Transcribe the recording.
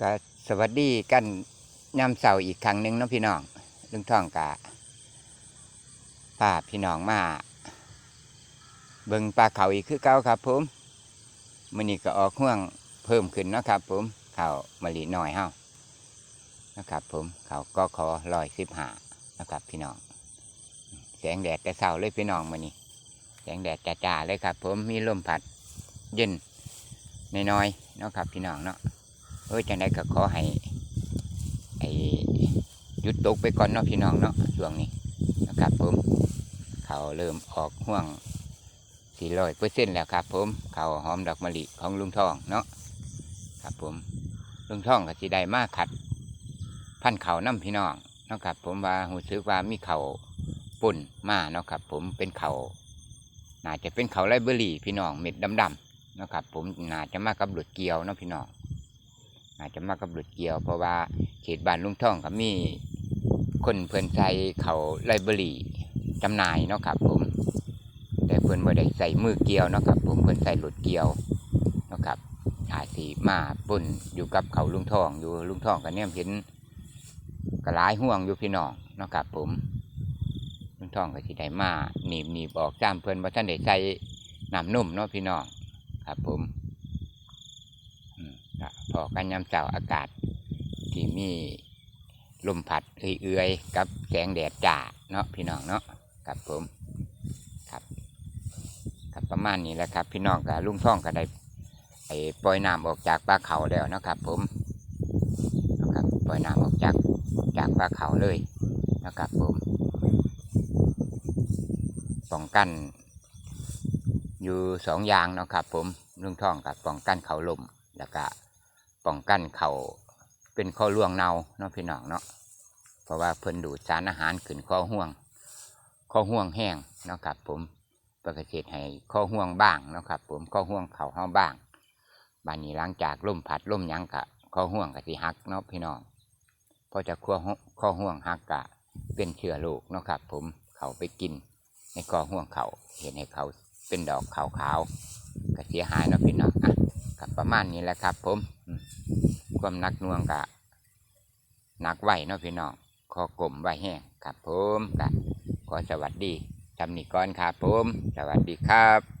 ก็สวัสดีกันยามเสาร์อีกครั้งหนึ่งเนาะพี่น้องลุงท่องกะป้าพี่น้องมาเบิ่งปลาเขาอีกคือเก่าครับผมมื้อนี้ก็ออกห่วงเพิ่มขึ้นนะครับผมเขามะลิน้อยเฮานะครับผมเขาก็ขอลอยสิบหานะครับพี่น้อง แสงแดดแต่เช้าเลยพี่น้องมื้อนี้แสงแดดจ้าๆเลยครับ ผมมีลมพัดเย็นน้อยๆเนาะครับพี่น้องเนาะ เอ้ยจังไดก็ขอให้ไอ้หยุดตกไปก่อนเนาะพี่น้องเนาะช่วงนี้นะครับผมเขาเริ่มออกห่วงสี่ร้อยเปอร์เซ็นต์แล้วครับ ผมเขาหอมดอกมะลิของลุงทองเนาะครับผมลุงทองก็สิได้มาขัด พันเขาน้ำพี่น้องเนาะครับผมว่าหูซึกว่ามีเขาปุ่นมาเนาะครับ ผมเป็นเขาน่าจะเป็นเขาไรเบอรี่พี่น้องเม็ดดำๆเนาะครับผมน่าจะมากับหลุดเกลียวเนาะพี่น้อง อาจจะมากับหลุดเกี่ยวเพราะว่าเขตบ้านลุงท่องก็มีคนเพื่อนใส่เขาไลบรีจำหน่ายเนาะครับ ผม แต่เพื่อนบ่ได้ใส่มือเกี่ยวเนาะครับ ผมเพื่อนใส่หลุดเกี่ยวเนาะครับอาสีมาปุ่นอยู่กับเขาลุงท่องอยู่ลุงท่องก็เนี่ยเห็นกระลายห่วงอยู่พี่น้องเนาะครับผมลุงท่องก็สิได้มาหนีบหนีบออกจ้ามเพื่อนว่าท่านได้ใส่น้ำนุ่มเนาะพี่น้องครับผม พอกันยามเช้าอากาศ ที่มีลมพัดเอื่อยๆกับแสงแดดจ้าเนาะพี่น้องเนาะครับผมครับครับประมาณนี้แหละครับ พี่น้องกับลุงท่องก็ได้ไอ้ปล่อยน้ำออกจากปลาเขาแล้วเนาะครับ ผมนะครับปล่อยน้ำออกจากจากปลาเขาเลยนะครับผมป้องกันอยู่สองอย่างเนาะครับ ผมลุงท่องกับป้องกันเขาลม แล้วก็ป้องกันเขาเป็นข้อล่วงเนาเนาะพี่น้องเนาะเพราะว่าเพิ่นดูดสารอาหารขึ้นข้อห่วง ข้อห่วงแห้งเนาะครับ ผมประกาศให้ข้อห่วงบ้างเนาะครับ ผมข้อห่วงเขาเฮาบ้างบานนี้หลังจากล่มพัดล่มยังกะข้อห่วงกะสิหักเนาะพี่น้องพอจะข้อข้อห่วงหักกะเป็นเชื้อโรคเนาะครับ ผมเขาไปกินในข้อห่วงเขาเห็นให้เขาเป็นดอกขาวๆก็เสียหายเนาะพี่น้องอะ กับประมาณนี้แหละครับผมอืมความหนักหน่วงกะหนักไหวเนาะพี่น้องขอกลมไหวแห้งครับผมกะขอสวัสดีจำนี้ก่อนครับผม สวัสดีครับ